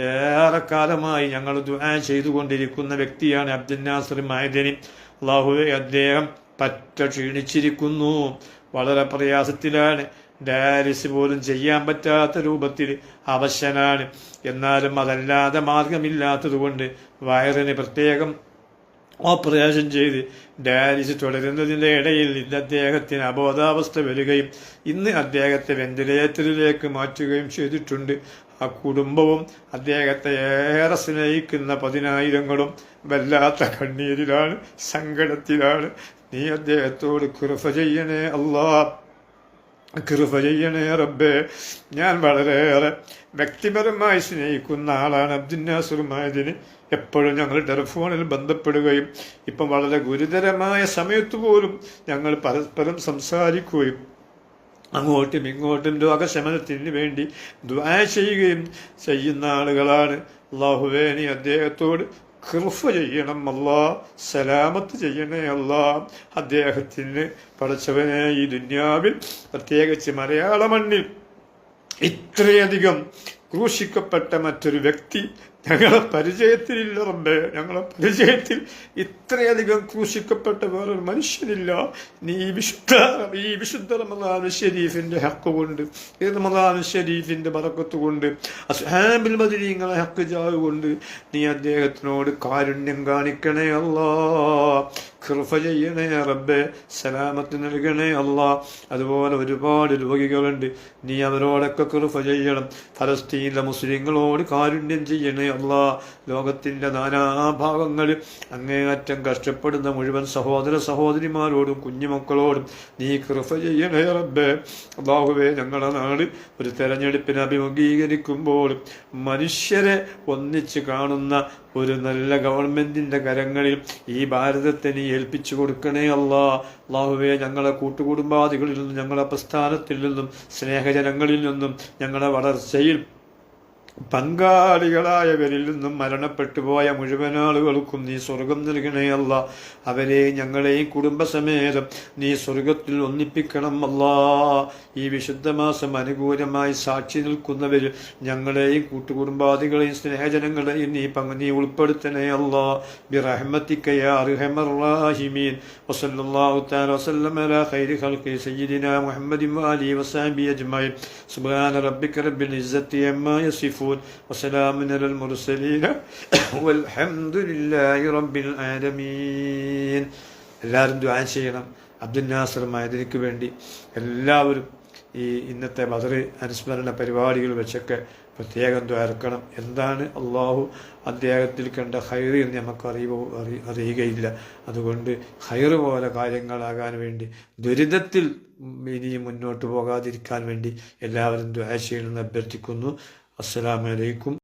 ഏറെക്കാലമായി ഞങ്ങൾ ദുആ ചെയ്തുകൊണ്ടിരിക്കുന്ന വ്യക്തിയാണ് അബ്ദുൽ നാസർ മൈദനി. അള്ളാഹുവെ അദ്ദേഹം പറ്റ ക്ഷീണിച്ചിരിക്കുന്നു. വളരെ പ്രയാസത്തിലാണ്. ഡയാലിസ് പോലും ചെയ്യാൻ പറ്റാത്ത രൂപത്തിൽ അവശനാണ്. എന്നാലും അതല്ലാതെ മാർഗമില്ലാത്തതുകൊണ്ട് വയറിന് പ്രത്യേകം ഓപ്പറേഷൻ ചെയ്ത് ഡയാലിസിസ് തുടരുന്നതിന്റെ ഇടയിൽ ഇന്ന് അദ്ദേഹത്തിന് അബോധാവസ്ഥ വരികയും ഇന്ന് അദ്ദേഹത്തെ വെന്റിലേറ്ററിലേക്ക് മാറ്റുകയും ചെയ്തിട്ടുണ്ട്. ആ കുടുംബവും അദ്ദേഹത്തെ ഏറെ സ്നേഹിക്കുന്ന പതിനായിരങ്ങളും വല്ലാത്ത കണ്ണീരിലാണ് സങ്കടത്തിലാണ്. നീ അദ്ദേഹത്തോട് കൃപ ചെയ്യണേ അല്ലാ കൃപ ചെയ്യണേ റബ്ബേ. ഞാൻ വളരെയേറെ വ്യക്തിപരമായി സ്നേഹിക്കുന്ന ആളാണ് അബ്ദുൽ നാസുറുമായതിന് എപ്പോഴും ഞങ്ങൾ ടെലിഫോണിൽ ബന്ധപ്പെടുകയും ഇപ്പം വളരെ ഗുരുതരമായ സമയത്ത് പോലും ഞങ്ങൾ പരസ്പരം സംസാരിക്കുകയും അങ്ങോട്ടും ഇങ്ങോട്ടും രോഗശമനത്തിന് വേണ്ടി ദ്വാ ചെയ്യുകയും ചെയ്യുന്ന ആളുകളാണ്. ലാഹുവേനി അദ്ദേഹത്തോട് കൃഫ ചെയ്യണം അല്ല സലാമത്ത് ചെയ്യണേ അല്ല. അദ്ദേഹത്തിന് പഠിച്ചവനെ ഈ ദുന്യാവിൽ പ്രത്യേകിച്ച് മലയാള മണ്ണിൽ ഇത്രയധികം ക്രൂശിക്കപ്പെട്ട മറ്റൊരു വ്യക്തി ഞങ്ങളെ പരിചയത്തിലില്ല റബ്ബേ ഞങ്ങളെ പരിചയത്തിൽ ഇത്രയധികം ക്രൂശിക്കപ്പെട്ട വേറൊരു മനുഷ്യനില്ല. നീ വിശുദ്ധ ഈ വിശുദ്ധ റമദാൻ ഷരീഫിന്റെ ഹക്ക് കൊണ്ട് ഈ റമദാൻ ഷരീഫിന്റെ മറക്കത്ത് കൊണ്ട് അസ്ഹാബിൽ മദിനീങ്ങളെ ഹക്ക് ജാവ് കൊണ്ട് നീ അദ്ദേഹത്തിനോട് കാരുണ്യം കാണിക്കണേ അല്ലാ. കൃപ ചെയ്യണേ റബ്ബെ സലാമത്ത് നൽകണേ അല്ല. അതുപോലെ ഒരുപാട് രോഗികളുണ്ട്. നീ അവരോടൊക്കെ കൃപ ചെയ്യണം. ഫലസ്തീനിലെ മുസ്ലിങ്ങളോട് കാരുണ്യം ചെയ്യണേ അല്ലാ ലോകത്തിന്റെ നാനാഭാഗങ്ങളിൽ അങ്ങേയറ്റം കഷ്ടപ്പെടുന്ന മുഴുവൻ സഹോദര സഹോദരിമാരോടും കുഞ്ഞുമക്കളോടും നീ കൃപ ചെയ്യണേ റബ്ബേ. അള്ളാഹുവേ ഞങ്ങളുടെ നാട് ഒരു തെരഞ്ഞെടുപ്പിനെ അഭിമുഖീകരിക്കുമ്പോൾ മനുഷ്യരെ ഒന്നിച്ച് കാണുന്ന ഒരു നല്ല ഗവൺമെന്റിന്റെ കരങ്ങളിൽ ഈ ഭാരതത്തെ നീ ഏൽപ്പിച്ചു കൊടുക്കണേ അല്ല അള്ളാഹുവെ ഞങ്ങളെ കൂട്ടുകുടുംബാദികളിൽ നിന്നും ഞങ്ങളെ പ്രസ്ഥാനത്തിൽ നിന്നും സ്നേഹജനങ്ങളിൽ നിന്നും ഞങ്ങളെ വളർച്ചയിൽ പങ്കാളികളായവരിൽ നിന്നും മരണപ്പെട്ടുപോയ മുഴുവൻ ആളുകൾക്കും നീ സ്വർഗം നൽകണേയല്ല അവരെ ഞങ്ങളെയും കുടുംബസമേതം നീ സ്വർഗത്തിൽ ഒന്നിപ്പിക്കണം അല്ല. ഈ വിശുദ്ധ മാസം അനുകൂലമായി സാക്ഷി നിൽക്കുന്നവരിൽ ഞങ്ങളെയും കൂട്ടുകുടുംബാദികളെയും സ്നേഹജനങ്ങളെയും നീ പങ്ക് നീ ഉൾപ്പെടുത്തണേയല്ല അല്ലാ. ബിറഹ്മത്തിക്ക യാ അർഹമർ റാഹിമീൻ. വസല്ലല്ലാഹു തആല വസല്ലമ അലാ ഖൈരി ഖൽഖി സുബ്ഹാന റബ്ബിക റബ്ബിൽ അമ്മാ യസിഫൂൻ وسلام على المرسلين والحمد لله رب العالمين എല്ലാവരും ദ്വാ ചെയ്യണം അബ്ദുൽ നാസർ മൈദനിക്ക് വേണ്ടി എല്ലാവരും ഈ ഇന്നത്തെ ബദർ അനുസ്മരണ പരിപാടികൾ വെച്ചൊക്കെ പ്രത്യേകം ദ്വാരക്കണം എന്താണ് അള്ളാഹു അദ്ദേഹത്തിൽ കണ്ട ഹൈറ് എന്ന് നമുക്ക് അറിയുക അറി അറിയുകയില്ല അതുകൊണ്ട് ഹൈറ് പോലെ കാര്യങ്ങളാകാൻ വേണ്ടി ദുരിതത്തിൽ ഇനിയും മുന്നോട്ട് പോകാതിരിക്കാൻ വേണ്ടി എല്ലാവരും ദ്വാ ചെയ്യണമെന്ന് അഭ്യർത്ഥിക്കുന്നു അസ്സലാമലൈക്കും